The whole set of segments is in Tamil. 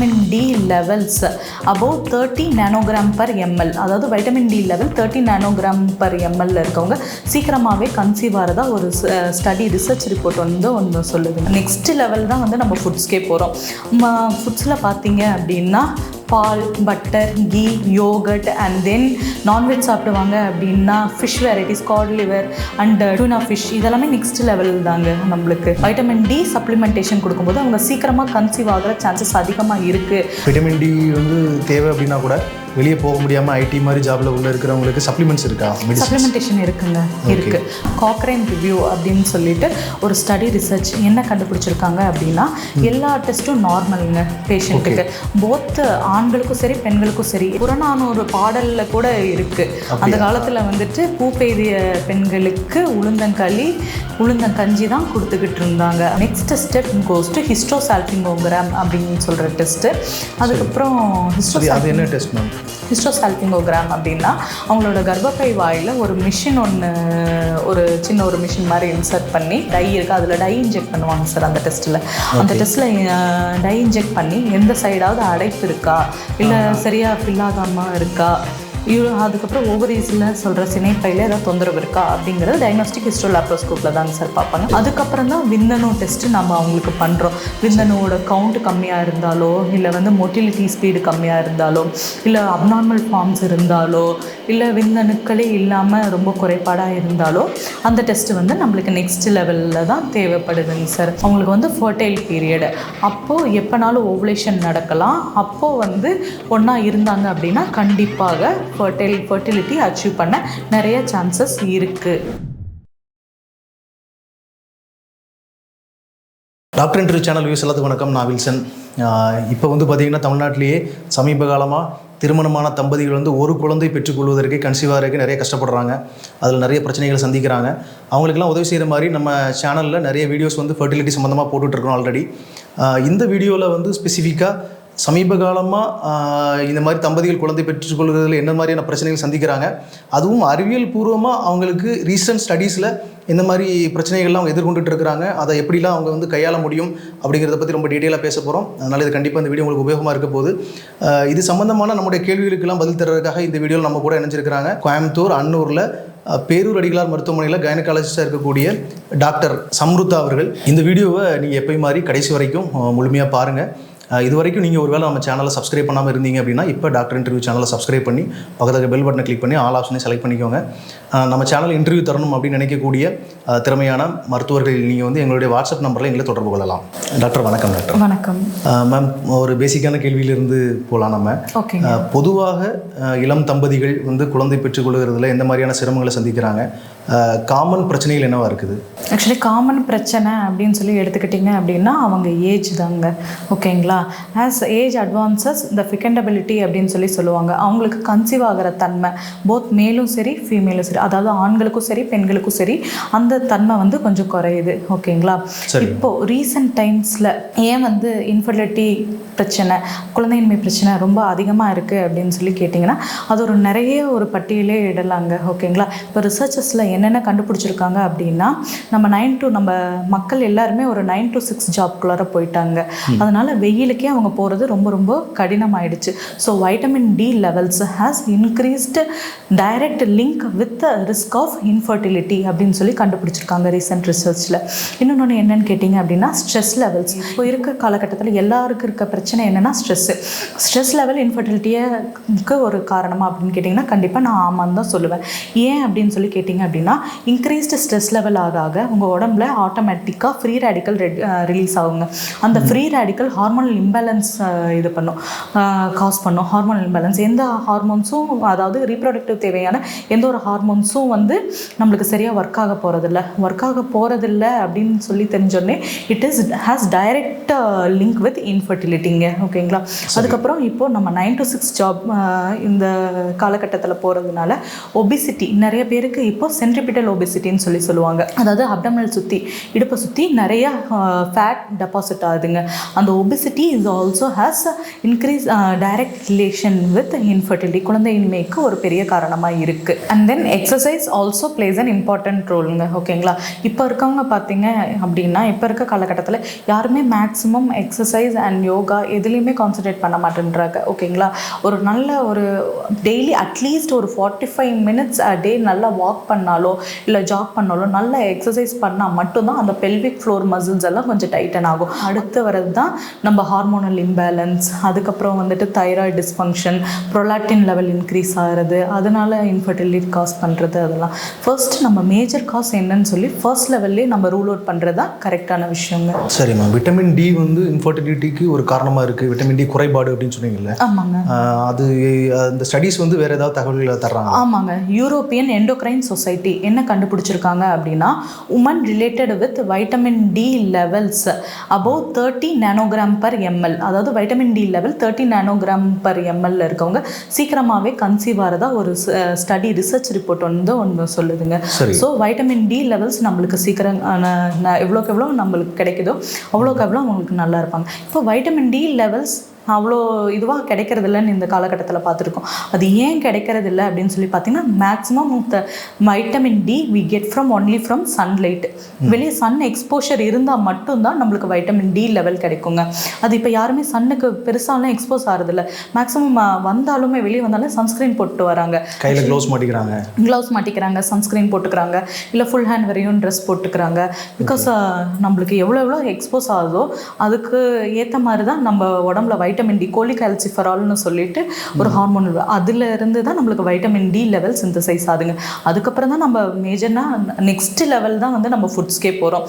Vitamin D levels above thirty nanogram per ML அதாவது vitamin D level thirty nanogram per ML இருக்கவங்க சீக்கிரமாகவே கன்சீவ் ஆகிறதா ஒரு ஸ்டடி ரிசர்ச் ரிப்போர்ட் வந்து ஒன்று சொல்லுது நெக்ஸ்ட் லெவல் தான் வந்து நம்ம ஃபுட்ஸ்க்கே போகிறோம் ஃபுட்ஸில் பார்த்தீங்க அப்படின்னா பால் butter ghee yogurt and then non veg சாப்பிடுவாங்க அப்படின்னா fish varieties cod liver and tuna fish இதெல்லாமே நெக்ஸ்ட் லெவல் தாங்க நம்மளுக்கு. வைட்டமின் டி சப்ளிமெண்டேஷன் கொடுக்கும்போது அவங்க சீக்கிரமாக கன்சீவ் ஆகிற சான்சஸ் அதிகமாக இருக்குது விட்டமின் டி வந்து தேவை அப்படின்னா கூட வெளியே போக முடியாமல் ஐடி மாதிரி ஜாப்ல உள்ள இருக்கிறவங்களுக்கு சப்ளிமெண்ட்ஸ் இருக்கா? சப்ளிமெண்டேஷன் இருக்குங்க இருக்கு. காக்ரைன் ரிவ்யூ அப்படின்னு சொல்லிட்டு ஒரு ஸ்டடி ரிசர்ச் என்ன கண்டுபிடிச்சிருக்காங்க அப்படின்னா எல்லா டெஸ்ட்டும் நார்மலுங்க பேஷண்ட்டுக்கு போத் ஆண்களுக்கும் சரி பெண்களுக்கும் சரி புறநானூறு பாடல்ல கூட இருக்கு. அந்த காலத்துல வந்துட்டு பூ பெய்திய பெண்களுக்கு உளுந்தங்களி உளுந்தங்கஞ்சி தான் கொடுத்துக்கிட்டு இருந்தாங்க. Next step goes to hysterosalpingogram அப்படின்னு சொல்ற டெஸ்ட் அதுக்கப்புறம் ஹிஸ்டோ அது என்ன டெஸ்ட் மேம் ஹிஸ்டோசால்பிங்கோகிராம் அப்படின்னா அவங்களோட கர்ப்பப்பை வாயில் ஒரு மிஷின் ஒன்று ஒரு சின்ன ஒரு மிஷின் மாதிரி இன்சர்ட் பண்ணி டை இருக்குது அதில் டை இன்ஜெக்ட் பண்ணுவாங்க சார் அந்த டெஸ்ட்டில் அந்த டெஸ்ட்டில் டை இன்ஜெக்ட் பண்ணி எந்த சைடாவது அடைப்பு இருக்கா? இல்லை சரியாக ஃபில் ஆகாமல் இருக்கா? அதுக்கப்புறம் ஓவரீஸில் சொல்கிற சினைப்பையில் ஏதாவது தொந்தரவு இருக்கா அப்படிங்கிறது டயக்னாஸ்டிக் ஹிஸ்டோ லேப்ரோஸ்கோப்பில் தாங்க சார் பார்ப்பாங்க. அதுக்கப்புறம் தான் விந்தணு டெஸ்ட்டு நம்ம அவங்களுக்கு பண்ணுறோம் விந்தணுவோட கவுண்ட் கம்மியாக இருந்தாலோ இல்லை வந்து மொட்டிலிட்டி ஸ்பீடு கம்மியாக இருந்தாலோ இல்லை அப்நார்மல் ஃபார்ம்ஸ் இருந்தாலோ இல்லை விந்தணுக்களே இல்லாமல் ரொம்ப குறைபாடாக இருந்தாலோ அந்த டெஸ்ட் வந்து நம்மளுக்கு நெக்ஸ்ட் லெவலில் தான் தேவைப்படுதுங்க சார் அவங்களுக்கு வந்து ஃபர்டைல் பீரியடு அப்போது எப்போனாலும் ஓவலேஷன் நடக்கலாம். அப்போது வந்து ஒன்றா இருந்தாங்க அப்படின்னா கண்டிப்பாக ஃபர்டைல் ஃபர்டிலிட்டி அச்சீவ் பண்ண நிறைய சான்சஸ் இருக்குது டாக்டர் இன்டர்வியூ சேனல் வியூஸ் எல்லாத்துக்கும் வணக்கம். நான் வில்சன் இப்போ வந்து பார்த்தீங்கன்னா தமிழ்நாட்டிலேயே சமீப காலமாக திருமணமான தம்பதிகள் வந்து ஒரு குழந்தை பெற்றுக்கொள்வதற்கு கன்சீவ் நிறைய கஷ்டப்படுறாங்க. அதில் நிறைய பிரச்சனைகளை சந்திக்கிறாங்க. அவங்களுக்கெல்லாம் உதவி செய்கிற மாதிரி நம்ம சேனலில் நிறைய வீடியோஸ் வந்து ஃபர்டிலிட்டி சம்மந்தமாக போட்டுட்ருக்கோம் ஆல்ரெடி இந்த வீடியோவில் வந்து ஸ்பெசிஃபிக்காக சமீப காலமாக இந்த மாதிரி தம்பதிகள் குழந்தை பெற்றுக்கொள்கிறதுல என்ன மாதிரியான பிரச்சனைகள் சந்திக்கிறாங்க? அதுவும் அறிவியல் பூர்வமாக அவங்களுக்கு ரீசன்ட் ஸ்டடீஸில் இந்த மாதிரி பிரச்சனைகள்லாம் அவங்க எதிர்கொண்டுட்டு இருக்கிறாங்க? அதை எப்படிலாம் அவங்க வந்து கையாள முடியும்? அப்படிங்கிறத பற்றி ரொம்ப டீட்டெயிலாக பேச போகிறோம் அதனால் இது கண்டிப்பாக இந்த வீடியோ உங்களுக்கு உபயோகமாக இருக்க போகுது. இது சம்மந்தமான நம்முடைய கேள்விகளுக்கெல்லாம் பதில் தர்றதுக்காக இந்த வீடியோவில் நம்ம கூட இணைஞ்சிருக்கிறாங்க. கோயம்புத்தூர் அன்னூரில் பேரூர் அடிகளார் மருத்துவமனையில் கைனகாலஜிஸ்டாக இருக்கக்கூடிய டாக்டர் சம்ருதா அவர்கள். இந்த வீடியோவை நீங்கள் எப்பயும் மாதிரி கடைசி வரைக்கும் முழுமையாக பாருங்கள் இது வரைக்கும் நீங்கள் ஒருவேளை நம்ம சேனலை சப்ஸ்கிரைப் பண்ணாமல் இருந்தீங்க அப்படின்னா இப்போ டாக்டர் இன்டர்வியூ சேனலை சப்ஸ்கிரைப் பண்ணி பக்கத்தில் பெல் பட்டனை கிளிக் பண்ணி ஆல் ஆப்ஷனை செலக்ட் பண்ணிக்கோங்க. நம்ம சேனல் இன்டர்வியூ தரணும் அப்படின்னு நினைக்கக்கூடிய திறமையான மருத்துவர்கள் நீங்கள் வந்து எங்களுடைய வாட்ஸ்அப் நம்பரில் எங்களை தொடர்பு கொள்ளலாம். டாக்டர் வணக்கம் டாக்டர் வணக்கம். மேம் ஒரு பேசிக்கான கேள்வியிலிருந்து போகலாம் நம்ம. பொதுவாக இளம் தம்பதிகள் வந்து குழந்தை பெற்றுக்கொள்கிறதுல எந்த மாதிரியான சிரமங்களை சந்திக்கிறாங்க? காமன் பிரச்சனைகள் என்னவா இருக்குது? ஆக்சுவலி காமன் பிரச்சனை அப்படின்னு சொல்லி எடுத்துக்கிட்டிங்க அப்படின்னா அவங்க ஏஜ் தாங்க. ஓகேங்களா ஆஸ் ஏஜ் அட்வான்சஸ் இந்த ஃபிகண்டபிலிட்டி அப்படின்னு சொல்லி சொல்லுவாங்க. அவங்களுக்கு கன்சீவ் ஆகிற தன்மை போத் மேலும் சரி ஃபீமேலும் சரி அதாவது ஆண்களுக்கும் சரி பெண்களுக்கும் சரி அந்த தன்மை வந்து கொஞ்சம் குறையுது. ஓகேங்களா சரி. இப்போ ரீசெண்ட் டைம்ஸில் ஏன் வந்து இன்ஃபர்டிலிட்டி பிரச்சனை குழந்தையின்மை பிரச்சனை ரொம்ப அதிகமாக இருக்குது அப்படின்னு சொல்லி கேட்டிங்கன்னா அது ஒரு நிறைய ஒரு பட்டியலே இடலாங்க. ஓகேங்களா இப்போ ரிசர்ச்சஸில் என்னென்ன கண்டுபிடிச்சிருக்காங்க அப்படின்னா நம்ம நைன் டு நம்ம மக்கள் எல்லாருமே ஒரு நைன் டு சிக்ஸ் ஜாப்குள்ளார போயிட்டாங்க. அதனால வெயிலுக்கே அவங்க போகிறது ரொம்ப ரொம்ப கடினமாயிடுச்சு. So vitamin D levels has increased direct link with risk of infertility அப்படின்னு சொல்லி கண்டுபிடிச்சிருக்காங்க ரீசெண்ட் ரிசர்ச்சில் இன்னொன்று என்னன்னு கேட்டிங்க அப்படின்னா ஸ்ட்ரெஸ் லெவல்ஸ் இப்போ இருக்க காலகட்டத்தில் எல்லாருக்கும் இருக்க பிரச்சனை என்னென்னா ஸ்ட்ரெஸ்ஸு ஸ்ட்ரெஸ் லெவல் இன்ஃபர்டிலிட்டிக்கு ஒரு காரணமா அப்படின்னு கேட்டிங்கன்னா கண்டிப்பாக நான் ஆமான்னு தான் சொல்லுவேன். ஏன் அப்படின்னு சொல்லி கேட்டிங்க அப்படின்னா இன்க்ரீஸ்டு ஸ்ட்ரெஸ் லெவல் ஆக ஆக உங்கள் உடம்புல ஆட்டோமேட்டிக்காக ஃப்ரீ ரேடிக்கல் ரிலீஸ் ஆகுங்க. அந்த ஃப்ரீ ரேடிக்கல் ஹார்மோனல் இம்பேலன்ஸ் இது பண்ணும். காஸ் பண்ணும். ஹார்மோனல் இம்பேலன்ஸ் எந்த ஹார்மோன்ஸும் அதாவது ரீப்ரொடக்டிவ் தேவையான எந்த ஒரு ஹார்மோன்ஸும் வந்து நம்மளுக்கு சரியாக ஒர்க் ஆக போகிறதில்ல ஒர்க் ஆக போகிறதில்ல அப்படின்னு சொல்லி தெரிஞ்சோடனே it is has direct link with இன்ஃபர்டிலிட்டிங்க ஓகேங்களா? அதுக்கப்புறம் இப்போ நம்ம நைன் to சிக்ஸ் ஜாப் இந்த காலகட்டத்தில் போகிறதுனால ஒபிசிட்டி நிறைய பேருக்கு இப்போ சென்ட்ரிபிட்டல் ஒபிசிட்டின்னு சொல்லி சொல்லுவாங்க. அதாவது அப்டமல் சுற்றி இடுப்பை சுற்றி நிறைய ஃபேட் டெபாசிட் ஆகுதுங்க. அந்த obesity is also has increase direct relation with infertility குழந்தையின்மைக்கு ஒரு பெரிய காரணமாக இருக்குது and then exercise also plays an important ரோலுங்க ஓகேங்களா இப்போ இருக்கவங்க பார்த்தீங்க அப்படின்னா இப்போ இருக்க காலகட்டத்தில் யாருமே மேக்ஸிமம் எக்ஸசைஸ் அண்ட் யோகா எதுலேயுமே கான்சன்ட்ரேட் பண்ண மாட்டேன்றாங்க. ஓகேங்களா ஒரு நல்ல ஒரு டெய்லி அட்லீஸ்ட் ஒரு forty five minutes a day நல்லா வாக் பண்ணாலோ இல்லை ஜாக் பண்ணாலோ நல்ல எக்ஸசைஸ் பண்ணால் மட்டும்தான் அந்த பெல்விக் ஃப்ளோர் மசில்ஸ் எல்லாம் கொஞ்சம் டைட்டன் ஆகும். அடுத்து வர்றது தான் நம்ம ஹார்மோனல் இம்பேலன்ஸ் அதுக்கப்புறம் வந்துட்டு thyroid dysfunction prolactin level increase ஆகிறது அதனால இன்ஃபர்டிலிட்டி காஸ் பண்ணுறது அதெல்லாம். ஃபர்ஸ்ட் நம்ம மேஜர் காஸ் என்னன்னு சொல்லி ஃபர்ஸ்ட் லெவல்லே நம்ம ரூல் அவுட் பண்ணுறது தான் கரெக்டான விஷயங்க. சரிம்மா. விட்டமின் டி வந்து இன்ஃபர்டிலிட்டிக்கு ஒரு காரணமாக இருக்குது விட்டமின் டி குறைபாடு அப்படின்னு சொன்னீங்கல்ல? ஆமாங்க. அது அந்த ஸ்டடீஸ் வந்து வேறு ஏதாவது தகவல்களை தர்றாங்க ஆமாங்க. யூரோப்பியன் எண்டோக்ரைன் சொசைட்டி என்ன கண்டுபிடிச்சிருக்காங்க அப்படின்னா women related with vitamin D levels above thirty nanogram per ML அதாவது vitamin D level thirty nanogram per எம்எல்ல இருக்கவங்க சீக்கிரமாகவே கன்சீவ் ஆகிறதா ஒரு ஸ்டடி ரிசர்ச் ரிப்போர்ட் வந்து ஒன்று சொல்லுதுங்க. ஸோ வைட்டமின் டி லெவல்ஸ் நம்மளுக்கு சீக்கிரம் எவ்வளோக்கு எவ்வளோ நம்மளுக்கு கிடைக்குதோ அவ்வளோக்கு எவ்வளோ அவங்களுக்கு நல்லா இருப்பாங்க. இப்போ வைட்டமின் டி லெவல்ஸ் அவ்வளோ இதுவாக கிடைக்கிறது இல்லைன்னு இந்த காலகட்டத்தில் பார்த்துருக்கோம். அது ஏன் கிடைக்கிறது இல்லை அப்படின்னு சொல்லி பார்த்தீங்கன்னா maximum the vitamin D we get from only from sunlight வெளியே சன் எக்ஸ்போஷர் இருந்தால் மட்டும்தான் நம்மளுக்கு வைட்டமின் டி லெவல் கிடைக்குங்க. அது இப்போ யாருமே சன்னுக்கு பெருசாலாம் எக்ஸ்போஸ் ஆகிறதில்ல மேக்ஸிமம் வந்தாலுமே வெளியே வந்தாலும் சன்ஸ்க்ரீன் போட்டு வராங்க. கையில் க்ளோஸ் மாட்டிக்கிறாங்க. க்ளவுஸ் மாட்டிக்கிறாங்க சன்ஸ்க்ரீன் போட்டுக்கிறாங்க இல்லை ஃபுல் ஹேண்ட் வரையும் ட்ரெஸ் போட்டுக்கிறாங்க. பிகாஸ் நம்மளுக்கு எவ்வளோ எவ்வளோ எக்ஸ்போஸ் ஆகுதோ அதுக்கு ஏற்ற மாதிரி தான் நம்ம உடம்புல வைட்டமின் வைட்டமின் டி கோலிகால்சிஃபரால்னு சொல்லிட்டு ஒரு ஹார்மோன் அதுல இருந்து தான் நம்மளுக்கு வைட்டமின் டி லெவல் சிந்தசைஸ் ஆகுதுங்க. அதுக்கப்புறம் தான் நம்ம மேஜர்னா நெக்ஸ்ட் லெவல் தான் வந்து நம்ம ஃபுட்ஸ்க்கே போகிறோம்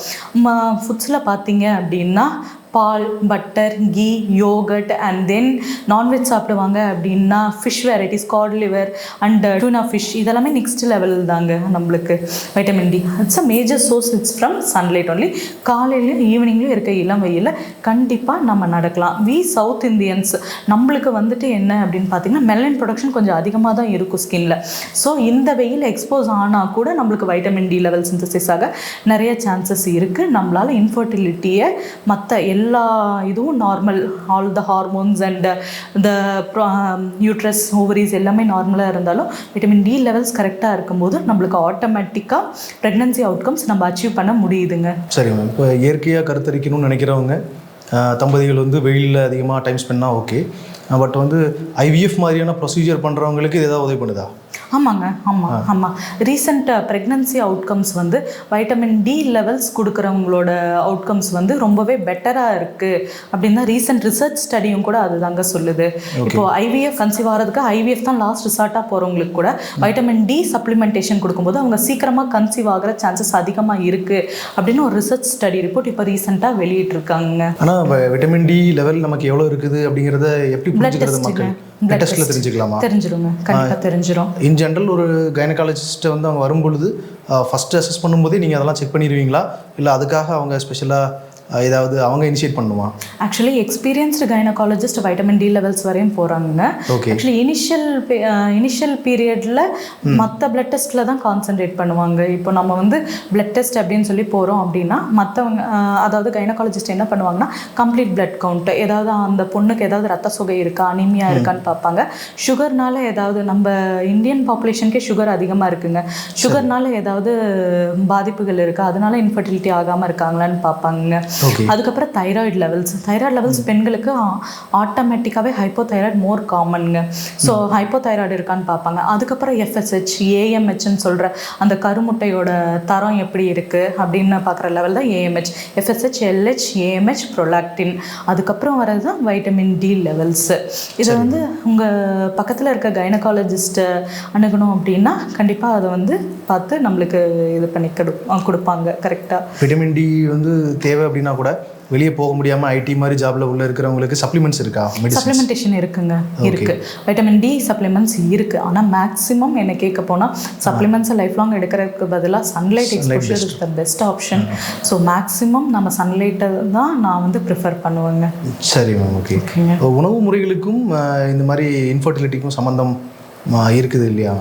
ஃபுட்ஸில் பார்த்தீங்க அப்படின்னா பால் butter ghee yogurt and then non veg சாப்பிடுவாங்க அப்படின்னா fish varieties cod liver and tuna fish இதெல்லாமே நெக்ஸ்ட் லெவல் தாங்க நம்மளுக்கு vitamin D it's a major source it's from sunlight only காலையிலையும் ஈவினிங்லையும் இருக்க இளம் வெயிலில் கண்டிப்பாக நம்ம நடக்கலாம். வி சவுத் இந்தியன்ஸ் நம்மளுக்கு வந்துட்டு என்ன அப்படின்னு பார்த்தீங்கன்னா மெலன் ப்ரொடக்ஷன் கொஞ்சம் அதிகமாக தான் இருக்கும் ஸ்கின்ல ஸோ இந்த வெயில் எக்ஸ்போஸ் ஆனால் கூட நம்மளுக்கு வைட்டமின் டி லெவல் சிந்தசிஸ் ஆக நிறைய சான்சஸ் இருக்குது நம்மளால் இன்ஃபர்டிலிட்டியை மற்ற எல்லா இதுவும் normal all the hormones and the uterus ovaries எல்லாமே நார்மலாக இருந்தாலும் விட்டமின் டி லெவல்ஸ் கரெக்டாக இருக்கும்போது நம்மளுக்கு ஆட்டோமேட்டிக்காக ப்ரெக்னன்சி அவுட்கம்ஸ் நம்ம அச்சீவ் பண்ண முடியுதுங்க. சரி மேம் இப்போ இயற்கையாக கருத்தரிக்கணும்னு நினைக்கிறவங்க தம்பதிகள் வந்து வெயிலில் அதிகமாக டைம் ஸ்பெண்ட்னா ஓகே பட் வந்து ஐவிஎஃப் மாதிரியான ப்ரொசீஜர் பண்ணுறவங்களுக்கு இது எதாவது உதவி பண்ணுதா? ஆமாங்க ஆமாம் ஆமாம் ரீசெண்ட் ப்ரெக்னன்சி அவுட்கம்ஸ் வந்து வைட்டமின் டி லெவல்ஸ் கொடுக்குறவங்களோட அவுட்கம்ஸ் வந்து ரொம்பவே பெட்டராக இருக்குது அப்படின்னு ரீசெண்ட் ரிசர்ச் ஸ்டடியும் கூட அதுதாங்க சொல்லுது. இப்போ ஐவிஎஃப் கன்சீவ் ஆகிறதுக்கு ஐவிஎஃப் தான் லாஸ்ட் ரிசார்ட்டாக போகிறவங்களுக்கு கூட வைட்டமின் டி சப்ளிமெண்டேஷன் கொடுக்கும்போது அவங்க சீக்கிரமாக கன்சீவ் ஆகிற சான்சஸ் அதிகமாக இருக்குது அப்படின்னு ஒரு ரிசர்ச் ஸ்டடி ரிப்போர்ட் இப்போ ரீசெண்டாக வெளியிட்டிருக்காங்க ஆனால் விட்டமின் டி லெவல் நமக்கு எவ்வளோ இருக்குது அப்படிங்கிறத எப்படி பிளட் டெஸ்ட்டில் தெரிஞ்சுக்கலாமா? தெரிஞ்சிருங்க. கண்டிப்பாக தெரிஞ்சிரும். இன் ஜென்ரல் ஒரு கைனகாலஜிஸ்ட்டை வந்து அவங்க வரும்பொழுது ஃபஸ்ட்டு அசஸ் பண்ணும்போதே நீங்கள் அதெல்லாம் செக் பண்ணிடுவீங்களா? இல்லை அதுக்காக அவங்க ஸ்பெஷலாக ஏதாவது அவங்க இனிஷியேட் பண்ணுமா? Actually experienced gynaecologist vitamin D levels வரையும் போகிறாங்க ஓகே ஆக்சுவலி இனிஷியல் இனிஷியல் பீரியடில் மற்ற பிளட் டெஸ்ட்டில் தான் கான்சென்ட்ரேட் பண்ணுவாங்க. இப்போ நம்ம வந்து பிளட் டெஸ்ட் அப்படின்னு சொல்லி போகிறோம் அப்படின்னா மற்றவங்க அதாவது கைனகாலஜிஸ்ட் என்ன பண்ணுவாங்கன்னா கம்ப்ளீட் பிளட் கவுண்ட் ஏதாவது அந்த பொண்ணுக்கு ஏதாவது ரத்த சுகை இருக்கா அனிமியா இருக்கான்னு பார்ப்பாங்க. சுகர்னால ஏதாவது நம்ம இந்தியன் பாப்புலேஷனுக்கே சுகர் அதிகமாக இருக்குங்க. சுகர்னால ஏதாவது பாதிப்புகள் இருக்கா அதனால இன்ஃபர்டிலிட்டி ஆகாமல் இருக்காங்களான்னு பார்ப்பாங்க அதுக்கப்புறம் தைராய்டு லெவல்ஸ் தைராய்டு லெவல்ஸ் பெண்களுக்கு ஆட்டோமேட்டிக்காகவே ஹைப்போதைராய்டு மோர் காமனுங்க ஸோ ஹைப்போதைராய்டு இருக்கான்னு பார்ப்பாங்க. அதுக்கப்புறம் எஃப்எஸ்ஹெச் ஏஎம்ஹெச்னு சொல்கிற அந்த கருமுட்டையோட தரம் எப்படி இருக்குது அப்படின்னு பார்க்குற லெவல் தான் AMH FSH LH AMH prolactin அதுக்கப்புறம் வர்றது தான் வைட்டமின் டி லெவல்ஸு இதை வந்து உங்கள் பக்கத்தில் இருக்க கைனகாலஜிஸ்ட்டை அணுகணும் அப்படின்னா கண்டிப்பாக அதை வந்து பார்த்து நம்மளுக்கு இது பண்ணி கொடு கொடுப்பாங்க. கரெக்டாக விட்டமின் டி வந்து தேவை அப்படின்னா கூட வெளியே போக முடியாமல் ஐடி மாதிரி ஜாப்ல உள்ள இருக்கிறவங்களுக்கு சப்ளிமெண்ட்ஸ் இருக்கா? சப்ளிமெண்டேஷன் இருக்குங்க. இருக்கு. வைட்டமின் டி சப்ளிமெண்ட்ஸ் இருக்கு. ஆனால் மேக்ஸிமம் என்ன கேட்க போனால் சப்ளிமெண்ட்ஸை லைஃப் லாங் எடுக்கிறதுக்கு பதிலாக sunlight exposure is the best option so maximum நம்ம சன்லைட்டை தான் நான் வந்து ப்ரிஃபர் பண்ணுவேங்க. சரி மேம் ஓகே உணவு முறைகளுக்கும் இந்த மாதிரி இன்ஃபர்டிலிட்டிக்கும் சம்மந்தம் இருக்குது இல்லையா?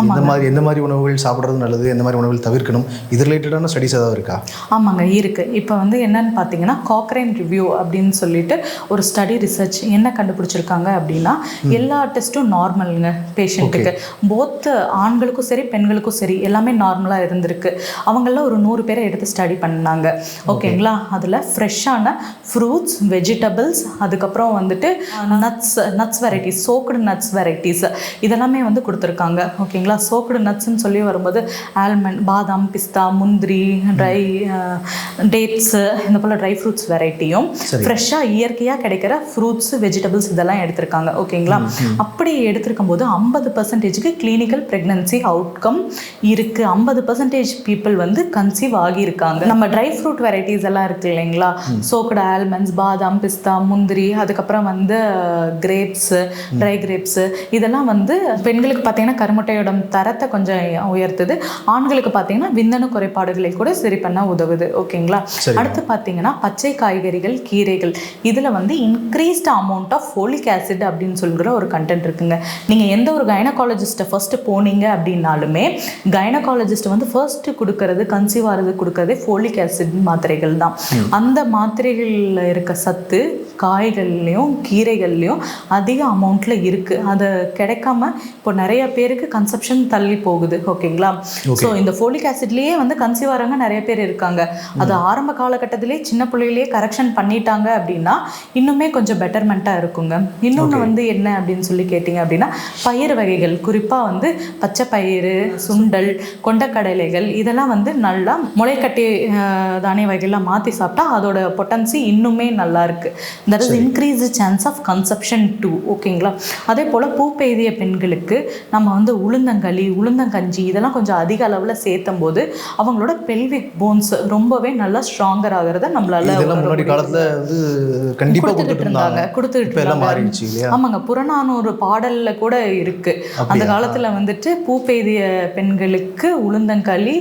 இந்த மாதிரி எந்த மாதிரி உணவுகள் சாப்பிட்றது நல்லது? எந்த மாதிரி உணவுகள் தவிர்க்கணும்? இது ரிலேட்டடான ஸ்டடிஸ் ஏதாவது இருக்கா? ஆமாங்க இருக்குது இப்போ வந்து என்னன்னு பார்த்தீங்கன்னா காக்ரைன் ரிவ்யூ அப்படின்னு சொல்லிட்டு ஒரு ஸ்டடி ரிசர்ச் என்ன கண்டுபிடிச்சிருக்காங்க அப்படின்னா எல்லா டெஸ்ட்டும் நார்மலுங்க பேஷண்ட்டுக்கு போத் ஆண்களுக்கும் சரி பெண்களுக்கும் சரி எல்லாமே நார்மலாக இருந்திருக்கு. அவங்கள ஒரு நூறு பேரை எடுத்து ஸ்டடி பண்ணாங்க. ஓகேங்களா? அதில் ஃப்ரெஷ்ஷான ஃப்ரூட்ஸ் வெஜிடபிள்ஸ் அதுக்கப்புறம் வந்துட்டு nuts nuts varieties soaked nuts varieties இதெல்லாமே வந்து கொடுத்துருக்காங்க. ஓகேங்களா? சோக்குடு நட்ஸ்ன்னு சொல்லி வரும்போது ஆல்மண்ட் பாதாம் பிஸ்தா முந்திரி ட்ரை டேட்ஸு இந்த போல் ட்ரை ஃப்ரூட்ஸ் வெரைட்டியும் ஃப்ரெஷ்ஷாக இயற்கையாக கிடைக்கிற ஃப்ரூட்ஸ் வெஜிடபிள்ஸ் இதெல்லாம் எடுத்திருக்காங்க. ஓகேங்களா? அப்படி எடுத்திருக்கும் போது ஐம்பது பர்சன்டேஜுக்கு கிளினிக்கல் ப்ரெக்னன்சி அவுட்கம் இருக்குது ஐம்பது பர்சன்டேஜ் பீப்புள் வந்து கன்சீவ் ஆகியிருக்காங்க. நம்ம ட்ரை ஃப்ரூட் வெரைட்டிஸ் எல்லாம் இருக்கு இல்லைங்களா? சோக்கடு ஆல்மண்ட்ஸ் பாதாம் பிஸ்தா முந்திரி அதுக்கப்புறம் வந்து கிரேப்ஸு ட்ரை கிரேப்ஸு இதெல்லாம் வந்து பெண்களுக்கு பார்த்தீங்கன்னா கருமுட்டையோட தரத்தை கொஞ்சம் உயர்த்துது. ஆண்களுக்கு பார்த்தீங்கன்னா விந்தணு குறைபாடுகளை கூட சரி பண்ண உதவுது. ஓகேங்களா? அடுத்து பார்த்தீங்கன்னா பச்சை காய்கறிகள் கீரைகள். இதில் வந்து increased amount of folic acid அப்படின்னு சொல்கிற ஒரு கண்டென்ட் இருக்குங்க. நீங்கள் எந்த ஒரு கைனகாலஜிஸ்ட்டை ஃபர்ஸ்ட் போனீங்க அப்படின்னாலுமே கைனகாலஜிஸ்ட் வந்து ஃபர்ஸ்ட் கொடுக்கறது கன்சீவ் ஆகிறது கொடுக்கறதே ஃபோலிக் ஆசிட் மாத்திரைகள் தான். அந்த மாத்திரைகளில் இருக்க சத்து காய்கள்லையும் கீரைகள்லையும் அதிக அமௌண்ட்டில் இருக்குது அது கிடைக்காம இப்போ நிறைய பேருக்கு கன்சப்ஷன் தள்ளி போகுது. ஓகேங்களா? ஸோ இந்த ஃபோலிக் ஆசிட்லேயே வந்து கன்சீவ் ஆகிறவங்க நிறைய பேர் இருக்காங்க. அது ஆரம்ப காலகட்டத்திலே சின்ன பிள்ளையிலேயே கரெக்ஷன் பண்ணிட்டாங்க அப்படின்னா இன்னுமே கொஞ்சம் பெட்டர்மெண்ட்டாக இருக்குங்க. இன்னொன்று வந்து என்ன அப்படின்னு சொல்லி கேட்டிங்க அப்படின்னா பயிர் வகைகள் குறிப்பாக வந்து பச்சை பயிறு சுண்டல் கொண்டக்கடலைகள் இதெல்லாம் வந்து நல்லா முளைக்கட்டி தானிய வகைகள்லாம் மாற்றி சாப்பிட்டா அதோட பொட்டன்சி இன்னுமே நல்லா இருக்கு. That is increase chance of conception too ஓகேங்களா அதே போல் பூ பெய்திய பெண்களுக்கு நம்ம வந்து உளுந்தங்களி உளுந்தங்கஞ்சி இதெல்லாம் கொஞ்சம் அதிக அளவில் சேர்த்தும் போது அவங்களோட பெல்விக் போன்ஸ் ரொம்பவே நல்லா ஸ்ட்ராங்கர் ஆகிறத நம்மளால முன்னாடி. காலத்துல வந்து கண்டிப்பா கொடுத்துக்கிட்டு கொடுத்துட்டு இருந்தாங்க. கொடுத்துட்டு இருந்தாங்க. ஆமாங்க புறநானூறு பாடல்ல கூட இருக்கு. அந்த காலத்துல வந்துட்டு பூ பெய்திய பெண்களுக்கு உளுந்தங்களி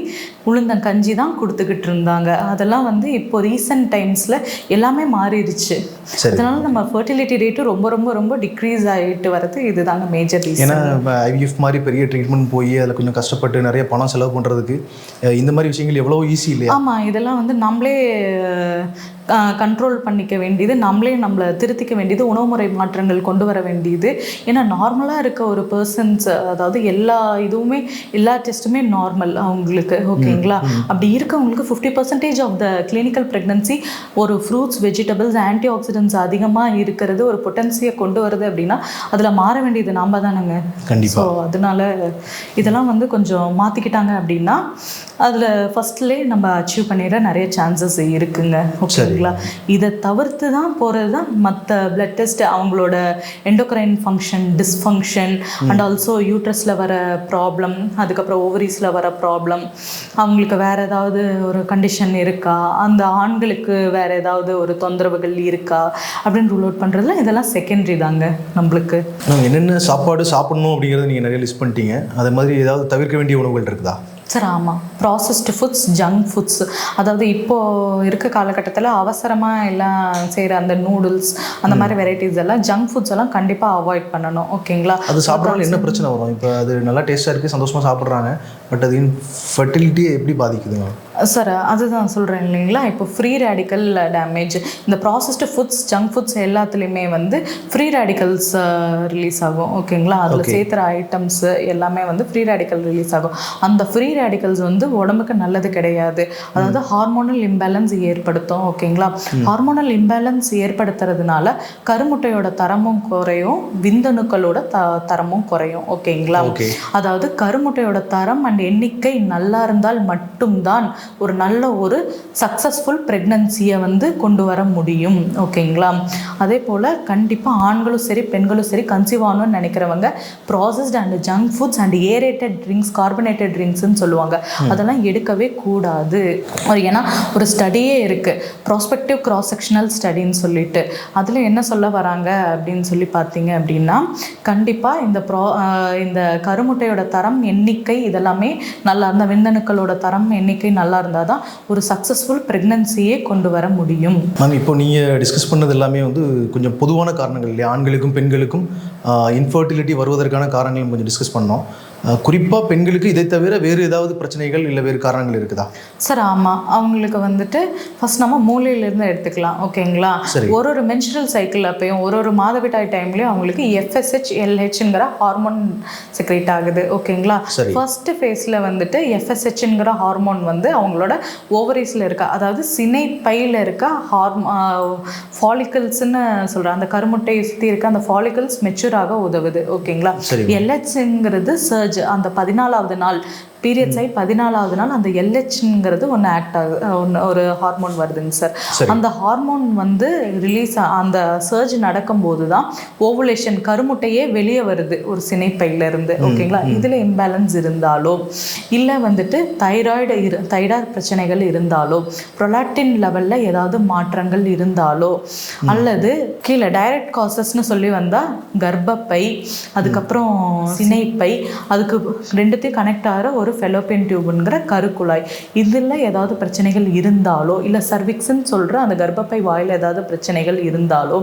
உளுந்தங்கஞ்சி தான் கொடுத்துக்கிட்டு இருந்தாங்க. அதெல்லாம் வந்து இப்போ ரீசெண்ட் டைம்ஸ்ல எல்லாமே மாறிடுச்சு. அதனால நம்ம ஃபர்டிலிட்டி ரேட்டு ரொம்ப ரொம்ப ரொம்ப டிக்ரீஸ் ஆகிட்டு வர்றது இதுதாங்க மேஜர் ஏன்னா ரீசன் ஐவிஎஃப் மாதிரி பெரிய ட்ரீட்மெண்ட் போய் அதில் கொஞ்சம் கஷ்டப்பட்டு நிறைய பணம் செலவு பண்ணுறதுக்கு இந்த மாதிரி விஷயங்கள் எவ்வளோ ஈஸி இல்லையா? ஆமா இதெல்லாம் வந்து நம்மளே கண்ட்ரோல் பண்ணிக்க வேண்டியது நம்மளே நம்மளை திருத்திக்க வேண்டியது உணவு முறை மாற்றங்கள் கொண்டு வர வேண்டியது. ஏன்னா நார்மலாக இருக்க ஒரு பர்சன்ஸ் அதாவது எல்லா இதுவுமே எல்லா டெஸ்ட்டுமே நார்மல் அவங்களுக்கு ஓகேங்களா அப்படி இருக்கவங்களுக்கு fifty percentage of the clinical pregnancy ஒரு ஃப்ரூட்ஸ் வெஜிடபிள்ஸ் ஆன்டி ஆக்சிடென்ட்ஸ் அதிகமாக இருக்கிறது ஒரு பொட்டன்சியை கொண்டு வருது அப்படின்னா அதில் மாற வேண்டியது நாம தானேங்க. கண்டிப்பா. ஸோ அதனால இதெல்லாம் வந்து கொஞ்சம் மாற்றிக்கிட்டாங்க அப்படின்னா அதில் ஃபஸ்ட்லேயே நம்ம அச்சீவ் பண்ணிட நிறைய சான்சஸ் இருக்குங்க. ஓகேங்களா இதை தவிர்த்து தான் போகிறது தான் மற்ற பிளட் டெஸ்ட் அவங்களோட endocrine function dysfunction and also யூட்ரஸில் வர ப்ராப்ளம் அதுக்கப்புறம் ஓவரிஸில் வர ப்ராப்ளம் அவங்களுக்கு வேறு ஏதாவது ஒரு கண்டிஷன் இருக்கா? அந்த ஆண்களுக்கு வேறு ஏதாவது ஒரு தொந்தரவுகள் இருக்கா? அப்படின்னு ரூல் அவுட் பண்ணுறதுல இதெல்லாம் செகண்டரி தாங்க நம்மளுக்கு. நாங்கள் என்னென்ன சாப்பாடு சாப்பிடணும் அப்படிங்கிறத நீங்கள் நிறைய லிஸ்ட் பண்ணிட்டீங்க. அதே மாதிரி ஏதாவது தவிர்க்க வேண்டிய உணவுகள் இருக்குதா? சார் ஆமாம் ப்ராசஸ்டு ஃபுட்ஸ் ஜங்க் ஃபுட்ஸ் அதாவது இப்போது இருக்க காலகட்டத்தில் அவசரமாக எல்லாம் செய்கிற அந்த நூடுல்ஸ் அந்த மாதிரி வெரைட்டிஸ் எல்லாம் ஜங்க் ஃபுட்ஸ் எல்லாம் கண்டிப்பாக அவாய்ட் பண்ணணும். ஓகேங்களா? அது சாப்பிட்றதுனால என்ன பிரச்சனை வரும்? இப்போ அது நல்லா டேஸ்ட்டாக இருக்குது சந்தோஷமாக சாப்பிட்றாங்க பட் அது ஃபர்டிலிட்டியை எப்படி பாதிக்குதுங்க? சார் அதுதான் சொல்கிறேன் இல்லைங்களா? இப்போ ஃப்ரீ ரேடிக்கல் டேமேஜ் இந்த ப்ராசஸ்டு ஃபுட்ஸ் ஜங்க் ஃபுட்ஸ் எல்லாத்துலேயுமே வந்து ஃப்ரீ ரேடிக்கல்ஸ் ரிலீஸ் ஆகும். ஓகேங்களா அதில் சேர்த்துற ஐட்டம்ஸ் எல்லாமே வந்து ஃப்ரீ ரேடிக்கல் ரிலீஸ் ஆகும். அந்த ஃப்ரீ ரேடிக்கல்ஸ் வந்து உடம்புக்கு நல்லது கிடையாது. அதாவது ஹார்மோனல் இம்பேலன்ஸ் ஏற்படுத்தும். ஓகேங்களா ஹார்மோனல் இம்பேலன்ஸ் ஏற்படுத்துறதுனால கருமுட்டையோட தரமும் குறையும் விந்தணுக்களோட த தரமும் குறையும். ஓகேங்களா. அதாவது கருமுட்டையோட தரம் அண்ட் எண்ணிக்கை நல்லா இருந்தால் மட்டும்தான் ஒரு நல்ல ஒரு சக்ஸஸ்ஃபுல் ப்ரெக்னன்சியை வந்து கொண்டு வர முடியும். ஓகேங்களா? அதே போல் கண்டிப்பாக ஆண்களும் சரி பெண்களும் சரி கன்சீவ் ஆகணும்னு நினைக்கிறவங்க processed and junk foods and aerated drinks carbonated ட்ரிங்க்ஸ்னு சொல்லுவாங்க. அதெல்லாம் எடுக்கவே கூடாது. ஏன்னா ஒரு ஸ்டடியே இருக்குது ப்ராஸ்பெக்டிவ் கிராஸ் செக்ஷனல் ஸ்டடின்னு சொல்லிட்டு. அதில் என்ன சொல்ல வராங்க அப்படின்னு சொல்லி பார்த்தீங்க அப்படின்னா கண்டிப்பாக இந்த ப்ரா இந்த கருமுட்டையோட தரம் எண்ணிக்கை இதெல்லாமே நல்லா அந்த விந்தணுக்களோட தரம் எண்ணிக்கை நல்லா நல்லா இருந்தால் தான் ஒரு சக்ஸஸ்ஃபுல் ப்ரெக்னன்சியே கொண்டு வர முடியும். மேம் இப்போ நீங்கள் டிஸ்கஸ் பண்ணது எல்லாமே வந்து கொஞ்சம் பொதுவான காரணங்கள் இல்லையா? ஆண்களுக்கும் பெண்களுக்கும் இன்ஃபர்டிலிட்டி வருவதற்கான காரணங்கள் கொஞ்சம் டிஸ்கஸ் பண்ணோம். குறிப்பாக பெண்களுக்கு இதை தவிர வேறு ஏதாவது பிரச்சனைகள் இல்லை வேறு காரணங்கள் இருக்குதா சார் ஆமாம் அவங்களுக்கு வந்துட்டு ஃபர்ஸ்ட் நம்ம மூலையிலேருந்து எடுத்துக்கலாம் ஓகேங்களா. ஒரு ஒரு மென்சுரல் சைக்கிள் அப்பயும் ஒரு ஒரு மாதவிடாய் டைம்லேயும் அவங்களுக்கு எஃப்எஸ்ஹெச் எல்ஹெச்ங்கிற ஹார்மோன் செக்ரேட் ஆகுது ஓகேங்களா. ஃபர்ஸ்ட் ஃபேஸில் வந்துட்டு எஃப்எஸ்ஹெச்ங்கிற ஹார்மோன் வந்து அவங்களோட ஓவரீஸில் இருக்க அதாவது சினை பையில் இருக்க ஹார்ம் ஃபாலிக்கல்ஸ்னு சொல்கிறேன் அந்த கருமுட்டையை சுற்றி இருக்க அந்த ஃபாலிக்கல்ஸ் மெச்சூர் ஆக உதவுது ஓகேங்களா. எல்ஹெச்ங்கிறது சர்ஜ் அந்த பதினாலாவது நாள் பீரியட்ஸ் ஆகி பதினாலாவது நாள் அந்த எல்ஹெச்ங்கிறது ஒன்று ஆக்ட் ஆகுது. ஒன்று ஒரு ஹார்மோன் வருதுங்க சார். அந்த ஹார்மோன் வந்து ரிலீஸ் அந்த சர்ஜ் நடக்கும்போது தான் ஓவுலேஷன் கருமுட்டையே வெளியே வருது ஒரு சினைப்பையில இருந்து. ஓகேங்களா இதில் இம்பேலன்ஸ் இருந்தாலோ இல்லை வந்துட்டு தைராய்டு இரு தைராய்டு பிரச்சனைகள் இருந்தாலோ ப்ரொலாக்டின் லெவலில் ஏதாவது மாற்றங்கள் இருந்தாலோ அல்லது கீழே டைரக்ட் காசஸ்னு சொல்லி வந்தால் கர்ப்பப்பை அதுக்கப்புறம் சினைப்பை அதுக்கு ரெண்டுத்தையும் கனெக்ட் ஆகிற ஒரு ஃபெலோப்பியன் டியூப்ங்கிற கருக்குழாய். இதில் ஏதாவது பிரச்சனைகள் இருந்தாலோ இல்லை சர்விக்ஸ்ன்னு சொல்கிற அந்த கர்ப்பப்பை வாயில் ஏதாவது பிரச்சனைகள் இருந்தாலோ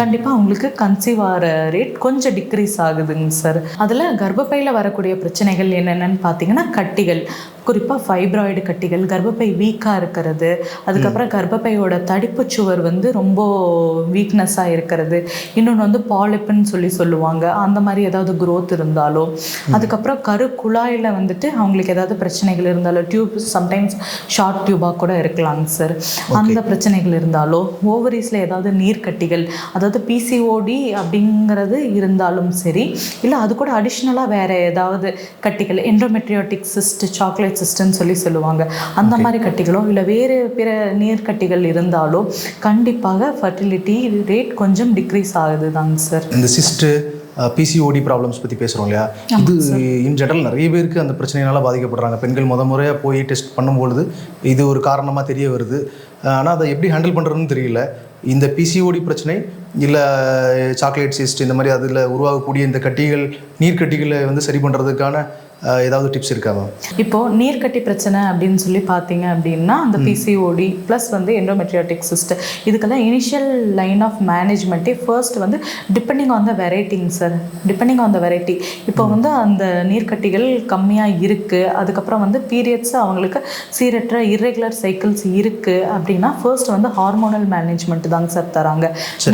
கண்டிப்பாக அவங்களுக்கு கன்சீவ் ஆகிற ரேட் கொஞ்சம் டிக்ரீஸ் ஆகுதுங்க சார் அதில் கர்ப்பப்பையில் வரக்கூடிய பிரச்சனைகள் என்னென்னு பார்த்தீங்கன்னா கட்டிகள். குறிப்பாக ஃபைப்ராய்டு கட்டிகள் கர்ப்பப்பை வீக்காக இருக்கிறது. அதுக்கப்புறம் கர்ப்பப்பையோட தடிப்புச் சுவர் வந்து ரொம்ப வீக்னஸாக இருக்கிறது. இன்னொன்று வந்து பாலிப்புன்னு சொல்லி சொல்லுவாங்க. அந்த மாதிரி ஏதாவது growth இருந்தாலோ அதுக்கப்புறம் கரு குழாயில் வந்துட்டு அவங்களுக்கு ஏதாவது பிரச்சனைகள் இருந்தாலோ டியூப் சம்டைம்ஸ் ஷார்ட் டியூபாக கூட இருக்கலாங்க சார் அந்த பிரச்சனைகள் இருந்தாலோ ஓவரீஸில் ஏதாவது நீர்க்கட்டிகள் அதாவது பிசிஓடி அப்படிங்கிறது இருந்தாலும் சரி இல்லை அது கூட அடிஷ்னலாக வேறு ஏதாவது கட்டிகள் என்ட்ரோமெட்ரியோட்டிக் சிஸ்ட் சாக்லேட் சிஸ்ட்னு சொல்லி சொல்லுவாங்க. அந்த மாதிரி கட்டிகளோ இல்லை வேறு பிற நீர்க்கட்டிகள் இருந்தாலோ கண்டிப்பாக ஃபர்டிலிட்டி ரேட் கொஞ்சம் டிக்ரீஸ் ஆகுது தாங்க சார் இந்த சிஸ்ட்டு பிசிஓடி ப்ராப்ளம்ஸ் பற்றி பேசுகிறோம் இல்லையா? இது இன் ஜெனரல் நிறைய பேருக்கு அந்த பிரச்சனையினால பாதிக்கப்படுறாங்க. பெண்கள் முத முறையாக போய் டெஸ்ட் பண்ணும்பொழுது இது ஒரு காரணமாக தெரிய வருது. ஆனால் அதை எப்படி ஹேண்டில் பண்ணுறதுன்னு தெரியல. இந்த பிசிஓடி பிரச்சனை இல்லை சாக்லேட் சிஸ்ட் இந்த மாதிரி அதில் உருவாகக்கூடிய இந்த கட்டிகள் நீர்க்கட்டிகளை வந்து சரி பண்ணுறதுக்கான ஏதாவது டிப்ஸ் இருக்கா மேம் இப்போ நீர்க்கட்டி பிரச்சனை அப்படின்னு சொல்லி பார்த்தீங்க அப்படின்னா அந்த பிசிஓடி ப்ளஸ் வந்து எண்டோமெட்ரியாட்டிக் சிஸ்டம் இதுக்கெல்லாம் இனிஷியல் லைன் ஆஃப் மேனேஜ்மெண்ட்டே ஃபர்ஸ்ட் வந்து depending on the வெரைட்டிங் sir depending on the variety இப்போ வந்து அந்த நீர்க்கட்டிகள் கம்மியாக இருக்குது அதுக்கப்புறம் வந்து பீரியட்ஸ் அவங்களுக்கு சீரற்ற இர்ரெகுலர் சைக்கிள்ஸ் இருக்குது அப்படின்னா ஃபர்ஸ்ட் வந்து ஹார்மோனல் மேனேஜ்மெண்ட் தாங்க சார் தராங்க.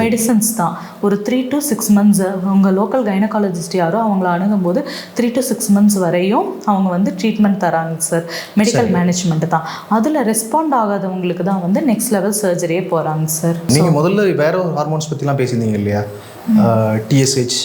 மெடிசன்ஸ் தான். ஒரு த்ரீ டு சிக்ஸ் மந்த்ஸ் உங்கள் லோக்கல் கைனகாலஜிஸ்ட் யாரோ அவங்கள அணுகும்போது த்ரீ டு சிக்ஸ் மந்த்ஸ் வரையும் அவங்க வந்து ட்ரீட்மெண்ட் தராங்க சார். மெடிக்கல் மேனேஜ்மெண்ட் தான். அதில் ரெஸ்பாண்ட் ஆகாதவங்களுக்கு தான் வந்து நெக்ஸ்ட் லெவல் சர்ஜரியே போகிறாங்க சார் நீங்கள் முதல்ல வேற ஒரு ஹார்மோன்ஸ் பற்றிலாம் பேசியிருந்தீங்க இல்லையா? டிஎஸ்ஹெச்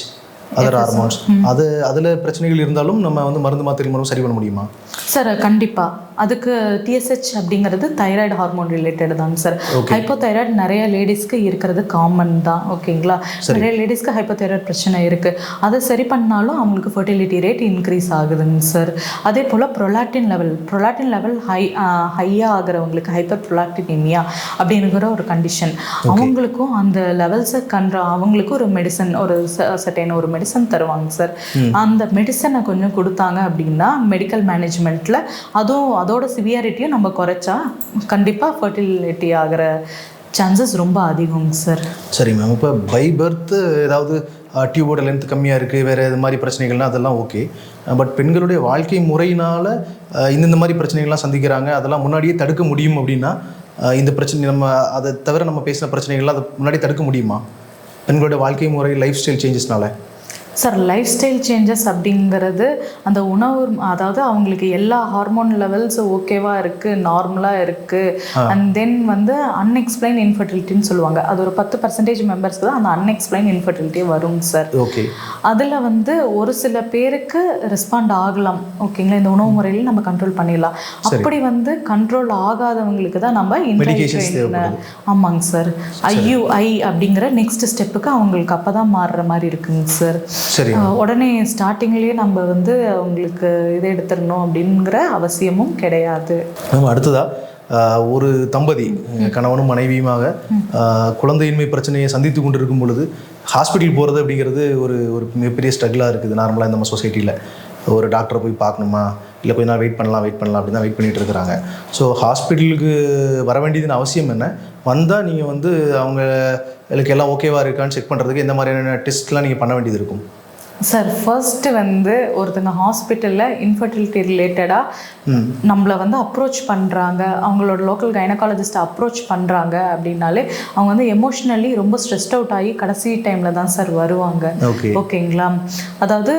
அதர் ஹார்மோன்ஸ் அது அதில் பிரச்சனைகள் இருந்தாலும் நம்ம வந்து மருந்து மாத்திரை மூலம் சரி பண்ண முடியுமா? சார் கண்டிப்பாக அதுக்கு டிஎஸ்ஹெச் அப்படிங்கிறது தைராய்டு ஹார்மோன் ரிலேட்டட் தாங்க சார் ஹைப்போதைராய்டு நிறைய லேடிஸ்க்கு இருக்கிறது காமன் தான் ஓகேங்களா? நிறைய லேடிஸ்க்கு ஹைப்போதைராய்டு பிரச்சனை இருக்குது அதை சரி பண்ணாலும் அவங்களுக்கு ஃபர்டிலிட்டி ரேட் இன்க்ரீஸ் ஆகுதுங்க சார் அதே போல் prolactin level prolactin level high ஹையாக ஆகிறவங்களுக்கு ஹைப்பர் ப்ரொலாக்டினிமியா அப்படிங்கிற ஒரு கண்டிஷன் அவங்களுக்கும் அந்த லெவல்ஸை கண்ட அவங்களுக்கு ஒரு மெடிசன் ஒரு சர்டைன் ஒரு மெடிசன் தருவாங்க சார் அந்த மெடிசனை கொஞ்சம் கொடுத்தாங்க அப்படின்னா மெடிக்கல் மேனேஜ்மெண்ட்டில் அதுவும் அதோட சிவியாரிட்டியும் நம்ம குறைச்சா கண்டிப்பாக ஃபர்டிலிட்டி ஆகிற சான்சஸ் ரொம்ப அதிகங்க சார் சரி மேம் இப்போ பை பர்த் ஏதாவது டியூபோட லென்த் கம்மியாக இருக்குது வேறு இது மாதிரி பிரச்சனைகள்லாம் அதெல்லாம் ஓகே பட் பெண்களுடைய வாழ்க்கை முறையினால் இந்தந்த மாதிரி பிரச்சனைகள்லாம் சந்திக்கிறாங்க அதெல்லாம் முன்னாடியே தடுக்க முடியும் அப்படின்னா இந்த பிரச்சனை நம்ம அதை தவிர நம்ம பேசின பிரச்சனைகள்லாம் அதை முன்னாடி தடுக்க முடியுமா? பெண்களுடைய வாழ்க்கை முறை லைஃப் ஸ்டைல் சேஞ்சஸ்னால சார் லைஃப் ஸ்டைல் சேஞ்சஸ் அப்படிங்கிறது அந்த உணவு அதாவது அவங்களுக்கு எல்லா ஹார்மோன் லெவல்ஸ் ஓகேவாக இருக்குது நார்மலாக இருக்குது அண்ட் தென் வந்து அன்எக்ஸ்பிளைன் இன்ஃபர்டிலிட்டின்னு சொல்லுவாங்க. அது ஒரு பத்து பர்சன்டேஜ் மெம்பர்ஸ்க்கு தான் அந்த அன்எக்ஸ்பிளைன் இன்ஃபர்டிலிட்டி வரும் சார் ஓகே அதில் வந்து ஒரு சில பேருக்கு ரெஸ்பாண்ட் ஆகலாம். ஓகேங்களா இந்த உணவு முறையில் நம்ம கண்ட்ரோல் பண்ணிடலாம். அப்படி வந்து கண்ட்ரோல் ஆகாதவங்களுக்கு தான் நம்ம ஆமாங்க சார். ஐயுஐ அப்படிங்கிற நெக்ஸ்ட் ஸ்டெப்புக்கு அவங்களுக்கு அப்போ தான் மாறுற மாதிரி இருக்குங்க சார் சரி. உடனே ஸ்டார்டிங்லேயே நம்ம வந்து அவங்களுக்கு இதை எடுத்துடணும் அப்படிங்கிற அவசியமும் கிடையாது. மேம் அடுத்ததா ஆஹ், ஒரு தம்பதி கணவனும் மனைவியுமாக ஆஹ், குழந்தையின்மை பிரச்சனையை சந்தித்து கொண்டிருக்கும் பொழுது ஹாஸ்பிட்டல் போகிறது அப்படிங்கிறது ஒரு ஒரு மிகப்பெரிய ஸ்ட்ரகிளாக இருக்குது நார்மலாக நம்ம சொசைட்டியில் ஒரு டாக்டரை போய் பார்க்கணுமா? இல்லை கொஞ்ச நாள் வெயிட் பண்ணலாம் வெயிட் பண்ணலாம் அப்படின்னு தான் வெயிட் பண்ணிட்டு இருக்கிறாங்க. ஸோ ஹாஸ்பிட்டலுக்கு வர வேண்டியதுன்னு அவசியம் என்ன? வந்தால் நீங்கள் வந்து அவங்களுக்கு எல்லாம் ஓகேவா இருக்கான்னு செக் பண்ணுறதுக்கு எந்த மாதிரியான டெஸ்ட்லாம் நீங்கள் பண்ண வேண்டியது இருக்கும்? சார் ஃபர்ஸ்ட் வந்து ஒருத்தங்க ஹாஸ்பிட்டலில் இன்ஃபர்டிலிட்டி ரிலேட்டடாக நம்மளை வந்து அப்ரோச் பண்ணுறாங்க அவங்களோட லோக்கல் கைனகாலஜிஸ்ட்டை அப்ரோச் பண்ணுறாங்க அப்படின்னாலே அவங்க வந்து எமோஷ்னலி ரொம்ப ஸ்ட்ரெஸ்ட் அவுட் ஆகி கடைசி டைமில் தான் சார் வருவாங்க. ஓகே ஓகேங்களா அதாவது